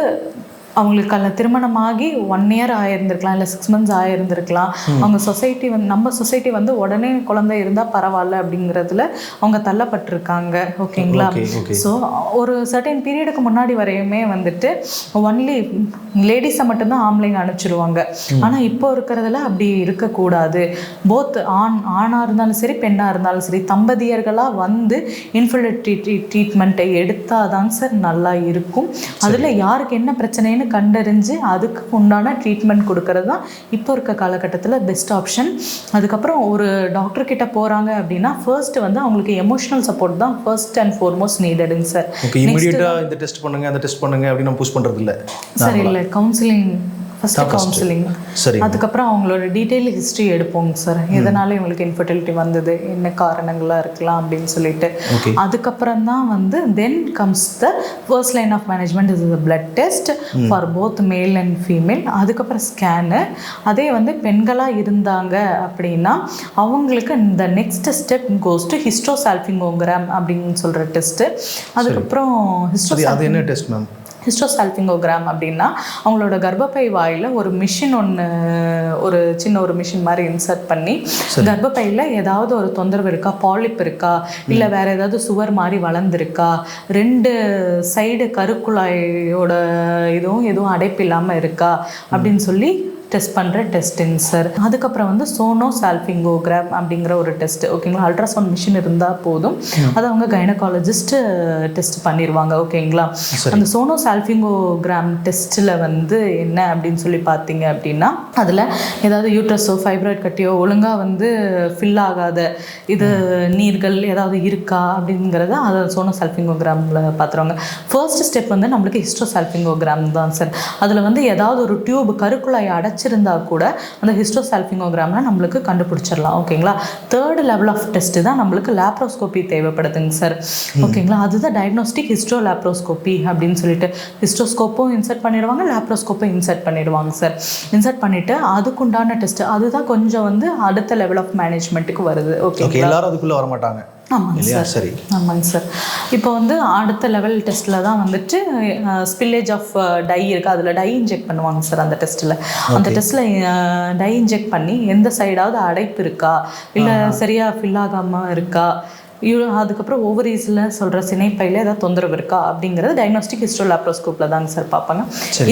அவங்களுக்கு கல்ல திருமணமாகி ஒன் இயர் ஆயிருந்திருக்கலாம் இல்லை சிக்ஸ் மந்த்ஸ் ஆயிருந்திருக்கலாம். அவங்க சொசைட்டி வந்து நம்ம சொசைட்டி வந்து உடனே குழந்தை இருந்தால் பரவாயில்ல அப்படிங்கிறதுல அவங்க தள்ளப்பட்டிருக்காங்க. ஓகேங்களா? Okay okay. ஸோ ஒரு சர்டைன் பீரியடுக்கு முன்னாடி வரையுமே வந்துட்டு ஒன்லி லேடிஸை மட்டும்தான் ஆம்பளைங்க அனுப்பிச்சிடுவாங்க ஆனால் இப்போ இருக்கிறதுல அப்படி இருக்கக்கூடாது. போத் ஆண் ஆணாக இருந்தாலும் சரி பெண்ணாக இருந்தாலும் சரி தம்பதியர்களாக வந்து இன்ஃபர்டிலிட்டி ட்ரீட்மெண்ட்டை எடுத்தால் தான் சார் நல்லா இருக்கும். அதில் யாருக்கு என்ன பிரச்சனைன்னு கண்டறிஞ்சு அதுக்கு உண்டான ட்ரீட்மெண்ட் கொடுக்கறது தான் இப்போ இருக்க காலகட்டத்தில் பெஸ்ட் ஆப்ஷன் அதுக்கப்புறம் ஒரு டாக்டர் கிட்ட போகிறாங்க அப்படின்னா ஃபர்ஸ்ட் வந்து அவங்களுக்கு எமோஷனல் சப்போர்ட் தான் ஃபர்ஸ்ட் அண்ட் ஃபோர்மோஸ்ட் நீடடுங்க சார் இமீடியட்டாக இந்த டெஸ்ட் பண்ணுங்க அந்த டெஸ்ட் பண்ணுங்க அப்படின்னு நம்ம புஷ் பண்ணுறது இல்லை சரி இல்லை கவுன்சிலிங் ஃபஸ்ட்டு கவுன்சிலிங் சரி அதுக்கப்புறம் அவங்களோட டீட்டெயில் ஹிஸ்ட்ரி எடுப்போங்க சார் எதனால இவங்களுக்கு இன்ஃபர்டிலிட்டி வந்தது? என்ன காரணங்களாக இருக்கலாம் அப்படின்னு சொல்லிட்டு. அதுக்கப்புறம் தான் வந்து then comes the first line of management is blood test for both male and female அதுக்கப்புறம் ஸ்கேனு அதே வந்து பெண்களாக இருந்தாங்க அப்படின்னா அவங்களுக்கு இந்த next step goes to hysterosalpingogram அப்படின்னு சொல்கிற டெஸ்ட்டு அதுக்கப்புறம் ஹிஸ்டோ அது என்ன டெஸ்ட் மேம் ஹிஸ்டோசால்ஃபிங்கோகிராம் அப்படின்னா அவங்களோட கர்ப்பப்பை வாயில் ஒரு மிஷின் ஒன்று ஒரு சின்ன ஒரு மிஷின் மாதிரி இன்சர்ட் பண்ணி கர்ப்பப்பையில் ஏதாவது ஒரு தொந்தரவு இருக்கா பாலிப் இருக்கா இல்லை வேற ஏதாவது சுவர் மாதிரி வளர்ந்துருக்கா ரெண்டு சைடு கருக்குழாயோட இதுவும் எதுவும் அடைப்பு இல்லாமல் இருக்கா அப்படின்னு சொல்லி டெஸ்ட் பண்ணுற டெஸ்ட்டுங்க சார் அதுக்கப்புறம் வந்து சோனோ சால்ஃபிங்கோகிராம் அப்படிங்கிற ஒரு டெஸ்ட் ஓகேங்களா அல்ட்ராசவுண்ட் மிஷின் இருந்தால் போதும். அதை அவங்க கைனகாலஜிஸ்ட் டெஸ்ட் பண்ணிடுவாங்க ஓகேங்களா அந்த சோனோ சால்ஃபிங்கோகிராம் டெஸ்ட்டில் வந்து என்ன அப்படின்னு சொல்லி பார்த்தீங்க அப்படின்னா அதில் ஏதாவது யூட்ரஸோ ஃபைப்ராய்ட் கட்டியோ ஒழுங்காக வந்து ஃபில் ஆகாத இது நீர்கள் ஏதாவது இருக்கா அப்படிங்கிறத அதை சோனோ சால்ஃபிங்கோகிராமில் பார்த்துருவாங்க ஃபர்ஸ்ட் ஸ்டெப் வந்து நம்மளுக்கு ஹிஸ்டோ சால்ஃபிங்கோகிராம் தான் சார் அதில் வந்து ஏதாவது ஒரு டியூப் கருக்குழாய் அடைச்சிருந்தா கூட அந்த ஹிஸ்டோ சால்ஃபிங்கோகிராமில் நம்மளுக்கு கண்டுபிடிச்சிடலாம். ஓகேங்களா தேர்ட் லெவல் ஆஃப் டெஸ்ட் தான் நம்மளுக்கு லேப்ரோஸ்கோப்பி தேவைப்படுதுங்க சார் ஓகேங்களா அதுதான் டயக்னோஸ்டிக் ஹிஸ்டோ லேப்ரோஸ்கோப்பி அப்படின்னு சொல்லிட்டு ஹிஸ்டோஸ்கோப்பும் இன்சர்ட் பண்ணிடுவாங்க லேப்ரோஸ்கோப்பும் இன்சர்ட் பண்ணிடுவாங்க சார் இன்சர்ட் பண்ணிவிட்டு அதுக்குண்டான டெஸ்ட் அதுதான் கொஞ்சம் வந்து அடுத்த லெவல் ஆஃப் மேனேஜ்மெண்ட்டுக்கு வருது. ஓகே எல்லாரும் அதுக்குள்ளே வர மாட்டாங்க ஆமாங்க சரி. ஆமாங்க சார். இப்போ வந்து அடுத்த லெவல் டெஸ்ட்டில் தான் வந்துட்டு ஸ்பில்லேஜ் ஆஃப் டை இருக்குது அதில் டை இன்ஜெக்ட் பண்ணுவாங்க சார் அந்த டெஸ்ட்டில் அந்த டெஸ்ட்டில் டை இன்ஜெக்ட் பண்ணி எந்த சைடாவது அடைப்பு இருக்கா? இல்லை சரியாக ஃபில் ஆகாமல் இருக்கா? யூ அதுக்கப்புறம் ஓவரீஸில் சொல்கிற சினைப்பையில் ஏதாவது தொந்தரவு இருக்கா? அப்படிங்கிறது டயக்னோஸ்டிக் ஹிஸ்டோ லேப்ரோஸ்கோப்பில் தாங்க சார் பார்ப்பாங்க.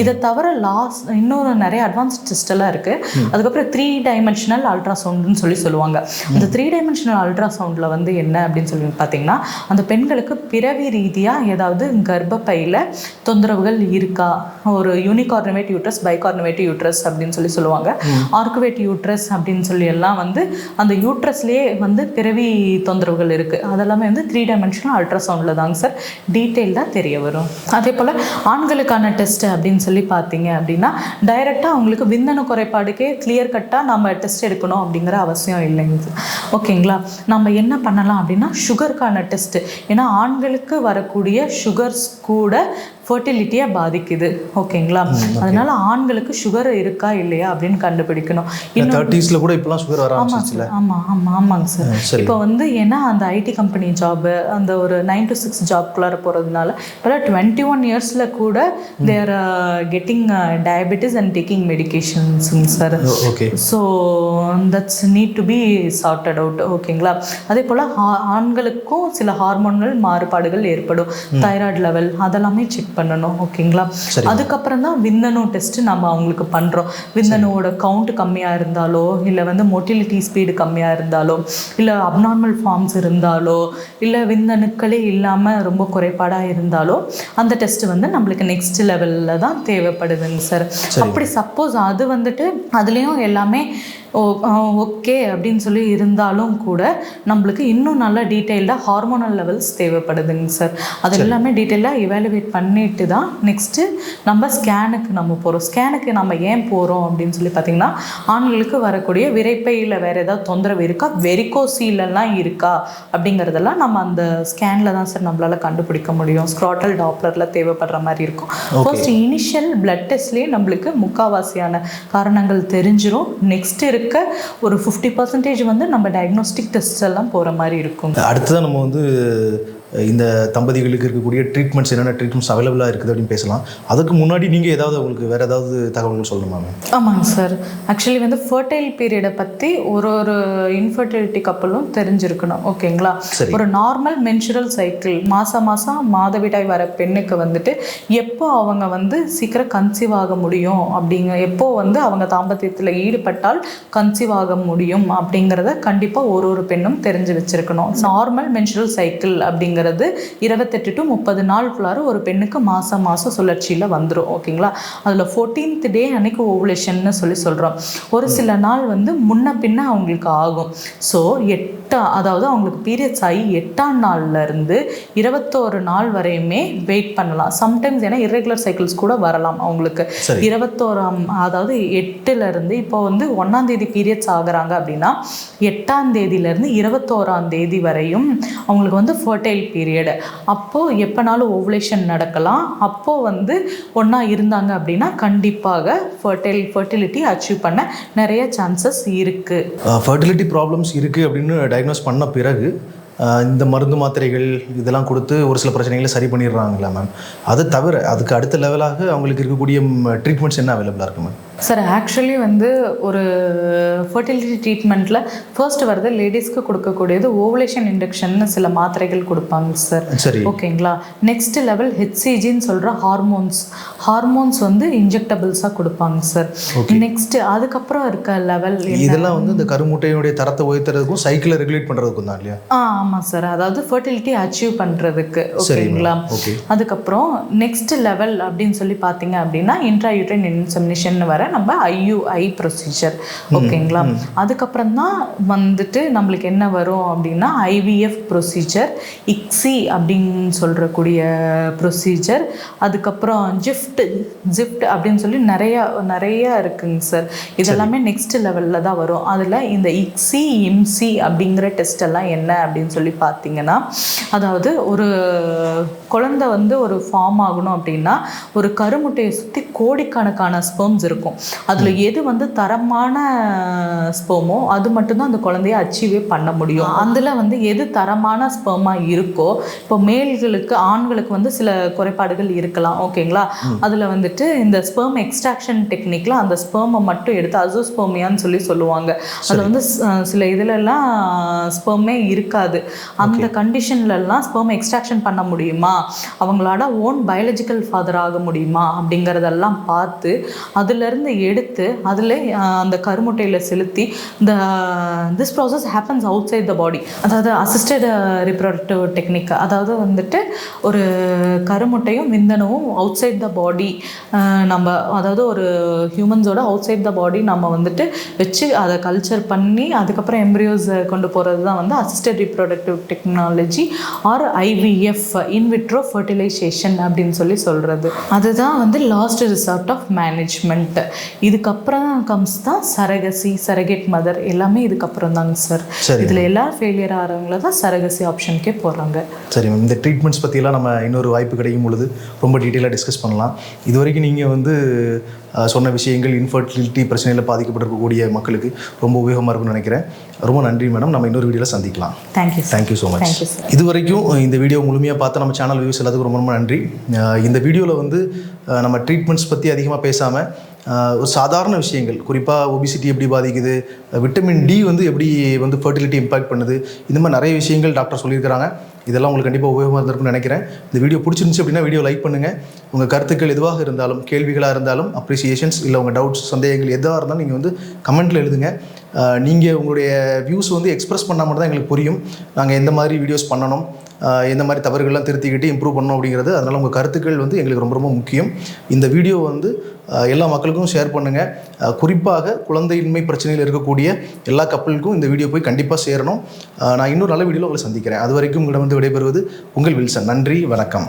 இதை தவிர லாஸ்ட் இன்னொரு நிறைய அட்வான்ஸ் டெஸ்ட் எல்லாம் இருக்குது அதுக்கப்புறம் த்ரீ டைமென்ஷனல் அல்ட்ராசவுண்டுன்னு சொல்லி சொல்லுவாங்க. அந்த த்ரீ டைமென்ஷனல் அல்ட்ராசவுண்டில் வந்து என்ன அப்படின்னு சொல்லி பார்த்தீங்கன்னா அந்த பெண்களுக்கு பிறவி ரீதியாக ஏதாவது கர்ப்பப்பையில் தொந்தரவுகள் இருக்கா? ஒரு யூனிகார்னவேட் யூட்ரஸ் பைகார்னவேட் யூட்ரஸ் அப்படின்னு சொல்லி சொல்லுவாங்க. ஆர்குவேட் யூட்ரஸ் அப்படின்னு சொல்லி எல்லாம் வந்து அந்த யூட்ரஸ்லேயே வந்து பிறவி தொந்தரவுகள் இருக்குது அதெல்லாமே வந்து த்ரீ டைமென்ஷனல் அல்ட்ராசவுண்டில் தாங்க சார். டீட்டெயில்டாக தெரிய வரும். அதே போல் ஆண்களுக்கான டெஸ்ட்டு அப்படின்னு சொல்லி பார்த்தீங்க அப்படின்னா டைரெக்டாக அவங்களுக்கு விந்தணு குறைபாடுக்கே கிளியர் கட்டாக நம்ம டெஸ்ட் எடுக்கணும் அப்படிங்கிற அவசியம் இல்லைங்க சார். ஓகேங்களா நம்ம என்ன பண்ணலாம் அப்படின்னா சுகருக்கான டெஸ்ட்டு ஏன்னா ஆண்களுக்கு வரக்கூடிய சுகர்ஸ் கூட ஃபர்டிலிட்டியை பாதிக்குது. ஓகேங்களா? அதனால ஆண்களுக்கு சுகர் இருக்கா இல்லையா அப்படின்னு கண்டுபிடிக்கணும். தேர்ட்டிஸில் கூட இப்போலாம் சுகர் வர ஆமாம் ஆமாம் ஆமாம் ஆமாங்க சார். இப்போ வந்து ஏன்னா அந்த ஐடி கம்பெனி ஜாபு அந்த ஒரு நைன் டு சிக்ஸ் ஜாப்குள்ளார போகிறதுனால இப்போலாம் டுவெண்ட்டி ஒன் இயர்ஸில் கூட they're getting diabetes and taking மெடிகேஷன்ஸுங்க sir okay so that's need to be charted out ஓகேங்களா? அதே போல் ஆண்களுக்கும் சில ஹார்மோன்கள் மாறுபாடுகள் ஏற்படும். தைராய்டு லெவல் அதெல்லாமே செக் பண்ணணும் ஓகேங்களா. அதுக்கப்புறம் தான் விந்தணு டெஸ்ட் நம்ம அவங்களுக்கு பண்ணுறோம் விந்தணுவோட கவுண்ட் கம்மியாக இருந்தாலோ இல்லை வந்து மொட்டிலிட்டி ஸ்பீடு கம்மியாக இருந்தாலோ இல்லை அப்நார்மல் ஃபார்ம்ஸ் இருந்தாலோ இல்லை விந்தணுக்களே இல்லாமல் ரொம்ப குறைபாடாக இருந்தாலோ அந்த டெஸ்ட் வந்து நம்மளுக்கு நெக்ஸ்ட் லெவலில் தான் தேவைப்படுதுங்க சார். அப்படி சப்போஸ் அது வந்துட்டு அதுலேயும் எல்லாமே ஓ ஓகே அப்படின்னு சொல்லி இருந்தாலும் கூட நம்மளுக்கு இன்னும் நல்லா டீட்டெயில்டாக ஹார்மோனல் லெவல்ஸ் தேவைப்படுதுங்க சார். அது எல்லாமே டீட்டெயிலாக இவாலுவேட் பண்ணிட்டு தான் நெக்ஸ்ட்டு நம்ம ஸ்கேனுக்கு நம்ம போகிறோம் ஸ்கேனுக்கு நம்ம ஏன் போகிறோம் அப்படின்னு சொல்லி பார்த்தீங்கன்னா ஆண்களுக்கு வரக்கூடிய விரைப்பையில் வேறு ஏதாவது தொந்தரவு இருக்கா? வெரிகோசீலெல்லாம் இருக்கா? அப்படிங்கிறதெல்லாம் நம்ம அந்த ஸ்கேனில் தான் சார் நம்மளால் கண்டுபிடிக்க முடியும். ஸ்க்ராட்டல் டாப்லரில் தேவைப்படுற மாதிரி இருக்கும். ஃபர்ஸ்ட் இனிஷியல் பிளட் டெஸ்ட்லேயே நம்மளுக்கு முக்காவாசியான காரணங்கள் தெரிஞ்சிரும். நெக்ஸ்ட் இருக்க ஒரு ஃபிஃப்டி பர்சன்டேஜ் வந்து நம்ம டயக்னோஸ்டிக் டெஸ்ட் எல்லாம் போகிற மாதிரி இருக்கும். அடுத்ததான் நம்ம வந்து இந்த தம்பதிகளுக்கு இருக்கக்கூடிய ட்ரீட்மெண்ட்ஸ் என்னென்ன ட்ரீட்மெண்ட்ஸ் அவைலபிளாக இருக்குது அப்படின்னு பேசலாம். அதுக்கு முன்னாடி நீங்கள் ஏதாவது உங்களுக்கு வேறு ஏதாவது தகவல்கள் சொல்லணுமா மேம் ஆமாங்க சார் ஆக்சுவலி வந்து ஃபர்டைல் பீரியடை பற்றி ஒரு ஒரு இன்ஃபர்டிலிட்டி கப்பலும் தெரிஞ்சிருக்கணும். ஓகேங்களா. ஒரு நார்மல் மென்சுரல் சைக்கிள் மாதம் மாதம் மாதவிடாய் வர பெண்ணுக்கு வந்துட்டு எப்போ அவங்க வந்து சீக்கிரம் கன்சீவ் ஆக முடியும் அப்படிங்க எப்போ வந்து அவங்க தாம்பத்தியத்தில் ஈடுபட்டால் கன்சீவ் ஆக முடியும் அப்படிங்கிறத கண்டிப்பாக ஒரு ஒரு பெண்ணும் தெரிஞ்சு வச்சிருக்கணும். நார்மல் மென்சுரல் சைக்கிள் அப்படிங்கிறது இருபத்தெட்டு டு முப்பது நாளுக்குள்ளார ஒரு பெண்ணுக்கு மாதம் மாதம் சுழற்சியில் வந்துடும் ஓகேங்களா அதில் ஃபோர்டீன்த் டே அன்னைக்கு ஓவுலேஷன்னு சொல்லி சொல்கிறோம் ஒரு சில நாள் வந்து முன்ன பின்ன அவங்களுக்கு ஆகும். ஸோ எட்டா அதாவது அவங்களுக்கு பீரியட்ஸ் ஆகி எட்டாம் நாள்ல இருந்து இருபத்தோரு நாள் வரையுமே வெயிட் பண்ணலாம். சம்டைம்ஸ் ஏன்னா irregular சைக்கிள்ஸ் கூட வரலாம் அவங்களுக்கு. இருபத்தோராம் அதாவது எட்டுல இருந்து இப்போ வந்து ஒன்றாம் தேதி பீரியட்ஸ் ஆகுறாங்க அப்படின்னா எட்டாம் தேதியிலேருந்து இருபத்தோராம் தேதி வரையும் அவங்களுக்கு வந்து ஃபர்டைல் பீரியடு அப்போது எப்போனாலும் ஓவுலேஷன் நடக்கலாம். அப்போது வந்து ஒன்றா இருந்தாங்க அப்படின்னா கண்டிப்பாக ஃபர்டைல் ஃபர்டிலிட்டி அச்சீவ் பண்ண நிறைய சான்சஸ் இருக்குது ஃபர்டிலிட்டி ப்ராப்ளம்ஸ் இருக்குது அப்படின்னு டயக்னோஸ் பண்ண பிறகு இந்த மருந்து மாத்திரைகள் இதெல்லாம் கொடுத்து ஒரு சில பிரச்சனைகளை சரி பண்ணிடுறாங்களா மேம் அது தவிர அதுக்கு அடுத்த லெவலாக அவங்களுக்கு இருக்கக்கூடிய ட்ரீட்மெண்ட்ஸ் என்ன அவைலபிளாக இருக்கு மேம் சார் ஆக்சுவலி வந்து ஒரு ஃபர்டிலிட்டி ட்ரீட்மெண்ட்டில் ஃபர்ஸ்ட் வரது லேடிஸ்க்கு கொடுக்கக்கூடியது ஓவலேஷன் இண்டக்ஷன்னு சில மாத்திரைகள் கொடுப்பாங்க சார். சரி ஓகேங்களா நெக்ஸ்ட் லெவல் ஹெச்சிஜின்னு சொல்கிற ஹார்மோன்ஸ் ஹார்மோன்ஸ் வந்து இன்ஜெக்டபிள்ஸாக கொடுப்பாங்க சார் நெக்ஸ்ட் அதுக்கப்புறம் இருக்க லெவல் இதெல்லாம் வந்து இந்த கருமுட்டையுடைய தரத்தை உயர்த்துறதுக்கும் சைக்கிளை ரெகுலேட் பண்ணுறதுக்கும் தான் இல்லையா? ஆ ஆமாம் சார் அதாவது ஃபர்டிலிட்டி அச்சீவ் பண்ணுறதுக்கு ஓகேங்களா ஓகே அதுக்கப்புறம் நெக்ஸ்ட் லெவல் அப்படின்னு சொல்லி பார்த்தீங்க அப்படின்னா இன்ட்ரா யூட்ரைன் இன்செமினேஷன் வர நம்ம ஐயுஐ ப்ரொசீஜர் ஓகேங்களா அதுக்கப்புறம் தான் வந்துட்டு நம்மளுக்கு என்ன வரும் அப்படின்னா ஐவிஎஃப் ப்ரொசீஜர் இக்ஸி அப்படின்னு சொல்கிறக்கூடிய ப்ரொசீஜர் அதுக்கப்புறம் ஜிஃப்ட் ஜிஃப்ட் அப்படின்னு சொல்லி நிறையா நிறையா இருக்குங்க சார் இதெல்லாமே நெக்ஸ்ட் லெவலில் தான் வரும். அதில் இந்த இக்ஸி இம்சி அப்படிங்கிற டெஸ்ட் எல்லாம் என்ன அப்படின்னு சொல்லி பார்த்தீங்கன்னா அதாவது ஒரு குழந்தை வந்து ஒரு ஃபார்ம் ஆகணும் அப்படின்னா ஒரு கருமுட்டையை சுற்றி கோடிக்கணக்கான ஸ்பெர்ம்ஸ் இருக்கும். அதில் எது வந்து தரமான ஸ்பெர்மோ அது மட்டும்தான் அந்த குழந்தைய அச்சீவே பண்ண முடியும். அதில் வந்து எது தரமான ஸ்பெர்மாக இருக்கோ இப்போ மேல்களுக்கு ஆண்களுக்கு வந்து சில குறைபாடுகள் இருக்கலாம் ஓகேங்களா? அதில் வந்துட்டு இந்த ஸ்பெர்ம் எக்ஸ்ட்ராக்ஷன் டெக்னிக்கில் அந்த ஸ்பெர்மை மட்டும் எடுத்து அசோஸ்பெர்மியான்னு சொல்லி சொல்லுவாங்க. அதில் வந்து சில இதுலலாம் ஸ்பெர்மே இருக்காது. அந்த கண்டிஷன்லலாம் ஸ்பெர்ம் எக்ஸ்ட்ராக்ஷன் பண்ண முடியுமா? அவங்களால ஓன் பயாலஜிக்கல் ஃபாதர் ஆக முடியுமா அப்படிங்கிறதெல்லாம் பார்த்து அதுலேருந்து எடுத்து அதில் அந்த கருமுட்டையில் செலுத்தி இந்த this process happens outside the body அதாவது அசிஸ்டட் ரிப்ரொடக்டிவ் டெக்னிக் அதாவது வந்துட்டு ஒரு கருமுட்டையும் விந்தனவும் அவுட் சைட் த பாடி நம்ம அதாவது ஒரு ஹியூமன்ஸோட அவுட் சைட் த பாடி நம்ம வந்துட்டு வச்சு அதை கல்ச்சர் பண்ணி அதுக்கப்புறம் எம்ப்ரியோஸ் கொண்டு போகிறது தான் வந்து assisted reproductive technology or IVF InvIT in vitro fertilisation அப்படின்னு சொல்லி சொல்கிறது அதுதான் வந்து லாஸ்ட் ரிசார்ட் ஆஃப் மேனேஜ்மெண்ட் இதுக்கப்புறம் கம்ஸ் தான் சரகசி சரகேட் மதர் எல்லாமே இதுக்கப்புறம் தாங்க சார். இதில் எல்லா ஃபெயிலியர் ஆகிறவங்கள தான் சரகசி ஆப்ஷனுக்கே போகிறாங்க சரி மேம் இந்த ட்ரீட்மெண்ட்ஸ் பற்றியெல்லாம் நம்ம இன்னொரு வாய்ப்பு கிடைக்கும் பொழுது ரொம்ப டீட்டெயிலாக டிஸ்கஸ் பண்ணலாம். இது வரைக்கும் நீங்கள் வந்து சொன்ன விஷயங்கள் இன்ஃபர்டிலிட்டி பிரச்சனையில் பாதிக்கப்பட்டிருக்கக்கூடிய மக்களுக்கு ரொம்ப உபயோகமாக இருக்கும்னு நினைக்கிறேன். ரொம்ப நன்றி மேடம் நம்ம இன்னொரு வீடியோவில் சந்திக்கலாம். தேங்க்யூ தேங்க்யூ ஸோ மச் இது வரைக்கும் இந்த வீடியோ முழுமையாக பார்த்து நம்ம சேனல் வியூஸ் எல்லாத்துக்கும் ரொம்ப ரொம்ப நன்றி. இந்த வீடியோவில் வந்து நம்ம ட்ரீட்மெண்ட்ஸ் பற்றி அதிகமாக பேசாமல் ஒரு சாதாரண விஷயங்கள். குறிப்பாக ஒபிசிட்டி எப்படி பாதிக்குது விட்டமின் டி வந்து எப்படி வந்து ஃபர்டிலிட்டி இம்பாக்ட் பண்ணுது இந்த மாதிரி நிறைய விஷயங்கள் டாக்டர் சொல்லியிருக்கிறாங்க. இதெல்லாம் உங்களுக்கு கண்டிப்பாக உபயோகமாக இருந்திருக்கும்னு நினைக்கிறேன். இந்த வீடியோ பிடிச்சிருந்துச்சு அப்படின்னா வீடியோ லைக் பண்ணுங்கள் உங்கள் கருத்துக்கள் எதுவாக இருந்தாலும் கேள்விகளாக இருந்தாலும் அப்ரிசியேஷன்ஸ் இல்லை உங்கள் டவுட்ஸ் சந்தேகங்கள் எதுவாக இருந்தாலும் நீங்கள் வந்து கமெண்ட்டில் எழுதுங்க. நீங்கள் உங்களுடைய வியூஸ் வந்து எக்ஸ்ப்ரெஸ் பண்ணால் மட்டும் தான் எங்களுக்கு புரியும். நாங்கள் எந்த மாதிரி வீடியோஸ் பண்ணணும் எந்த மாதிரி தவறுகள்லாம் திருத்திக்கிட்டு இம்ப்ரூவ் பண்ணணும் அப்படிங்கிறது அதனால் உங்கள் கருத்துக்கள் வந்து எங்களுக்கு ரொம்ப ரொம்ப முக்கியம். இந்த வீடியோ வந்து எல்லா மக்களுக்கும் ஷேர் பண்ணுங்கள் குறிப்பாக குழந்தையின்மை பிரச்சனையில் இருக்கக்கூடிய எல்லா கப்பலுக்கும் இந்த வீடியோ போய் கண்டிப்பாக சேரணும். நான் இன்னொரு நல்ல வீடியோவில் உங்களை சந்திக்கிறேன். அது வரைக்கும் உங்களிடம் வந்து விடைபெறுவது உங்கள் வில்சன். நன்றி வணக்கம்.